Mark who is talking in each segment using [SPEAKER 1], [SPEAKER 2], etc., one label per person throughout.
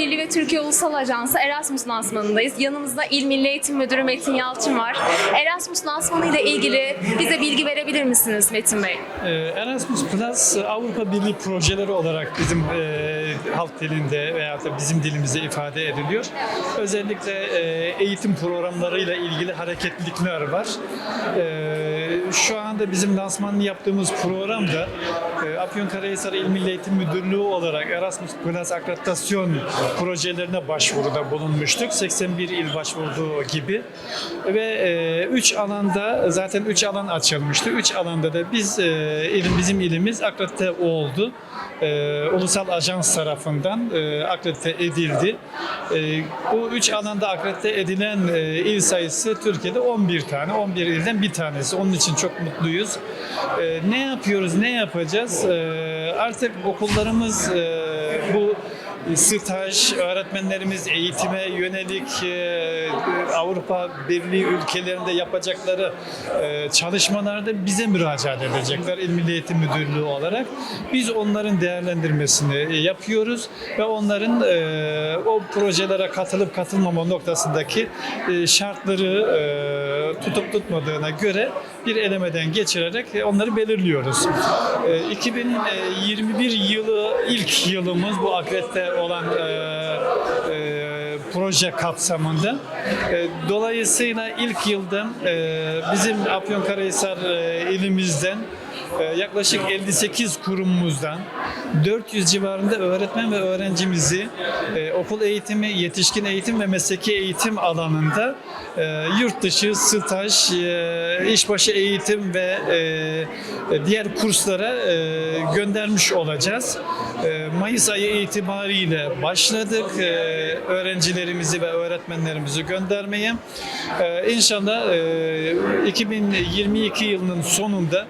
[SPEAKER 1] Birliği ve Türkiye Ulusal Ajansı Erasmus lansmanındayız. Yanımızda İl Milli Eğitim Müdürü Metin Yalçın var. Erasmus lansmanı ile ilgili bize bilgi verebilir misiniz Metin Bey?
[SPEAKER 2] Ee, Erasmus Plus e, Avrupa Birliği projeleri olarak bizim e, halk dilinde veya da bizim dilimizde ifade ediliyor. Özellikle e, eğitim programlarıyla ilgili hareketlilikler var. Şu anda bizim lansmanını yaptığımız programda Afyonkarahisar İl Milli Eğitim Müdürlüğü olarak Erasmus Plus akreditasyon projelerine başvuruda bulunmuştuk. 81 il başvurduğu gibi ve 3 alanda zaten 3 alan açılmıştı. 3 alanda da biz e, ilim bizim ilimiz akredite oldu. E, ulusal ajans tarafından e, akredite edildi. E, bu 3 alanda akredite edilen e, il sayısı Türkiye'de 11 tane. 11 ilden bir tanesi. Onun için çok mutluyuz. E, ne yapıyoruz, ne yapacağız? E, artık okullarımız e, bu staj, öğretmenlerimiz eğitime yönelik e, Avrupa Birliği ülkelerinde yapacakları e, çalışmalarda bize müracaat edecekler İl Milli Eğitim Müdürlüğü olarak. Biz onların değerlendirmesini e, yapıyoruz ve onların o projelere katılıp katılmama noktasındaki şartları tutup tutmadığına göre bir elemeden geçirerek onları belirliyoruz. E, 2021 yılı ilk yılımız bu akredite olan e, e, proje kapsamında. E, dolayısıyla ilk yılda bizim Afyonkarahisar ilimizden yaklaşık 58 kurumumuzdan 400 civarında öğretmen ve öğrencimizi e, okul eğitimi, yetişkin eğitim ve mesleki eğitim alanında e, yurt dışı, staj, e, işbaşı eğitim ve diğer kurslara göndermiş olacağız. Mayıs ayı itibariyle başladık öğrencilerimizi ve öğretmenlerimizi göndermeye. İnşallah e, 2022 yılının sonunda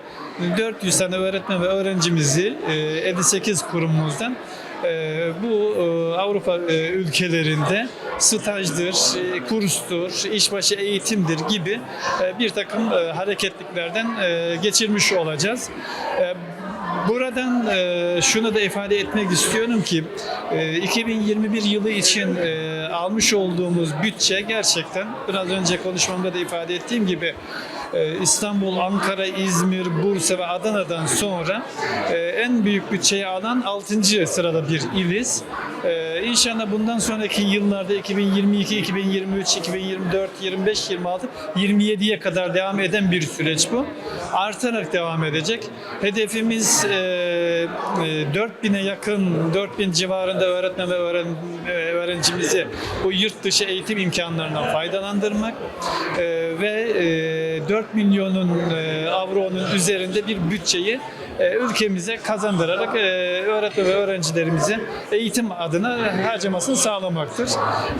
[SPEAKER 2] 400 tane öğretmen ve öğrencimizi e, 58 kurumumuzdan e, bu e, Avrupa e, ülkelerinde stajdır, e, kurstur, işbaşı eğitimdir gibi e, bir takım e, hareketliklerden e, geçirmiş olacağız. E, Buradan e, şunu da ifade etmek istiyorum ki e, 2021 yılı için e, almış olduğumuz bütçe gerçekten biraz önce konuşmamda da ifade ettiğim gibi e, İstanbul, Ankara, İzmir, Bursa ve Adana'dan sonra e, en büyük bütçeyi alan 6. sırada bir iliz. E, İnşallah bundan sonraki yıllarda 2022, 2023, 2024, 25, 26, 27'ye kadar devam eden bir süreç bu. Artarak devam edecek. Hedefimiz e, e, 4000'e yakın, 4000 civarında öğretmen ve öğren, e, öğrencimizi bu yurt dışı eğitim imkanlarından faydalandırmak e, ve e, 4 milyonun e, avronun üzerinde bir bütçeyi ülkemize kazandırarak e, öğretmen ve öğrencilerimize eğitim adına harcamasını sağlamaktır.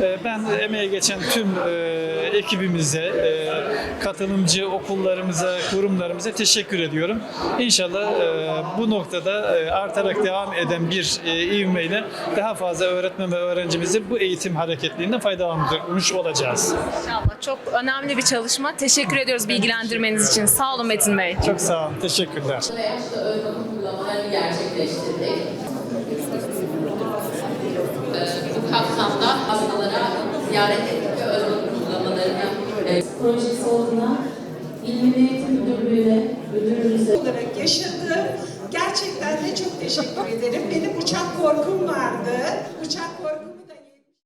[SPEAKER 2] E, ben emeğe geçen tüm e, ekibimize, e, katılımcı okullarımıza, kurumlarımıza teşekkür ediyorum. İnşallah e, bu noktada e, artarak devam eden bir e, ivmeyle daha fazla öğretmen ve öğrencimizi bu eğitim hareketliğinden faydalandırmış olacağız.
[SPEAKER 1] İnşallah çok önemli bir çalışma. Teşekkür ediyoruz bilgilendirmeniz için. Sağ olun Metin Bey.
[SPEAKER 2] Çok sağ olun, teşekkürler.
[SPEAKER 3] Ön uygulamalarını gerçekleştirdik. Ee, Bu kapsamda hastalara ziyaret ettik ve ön uygulamalarını e,
[SPEAKER 4] projesi olduğuna İl Milli Eğitim Müdürlüğü'ne, müdürlüğümüze
[SPEAKER 5] olarak yaşadı. Gerçekten de çok teşekkür ederim. Benim uçak korkum vardı.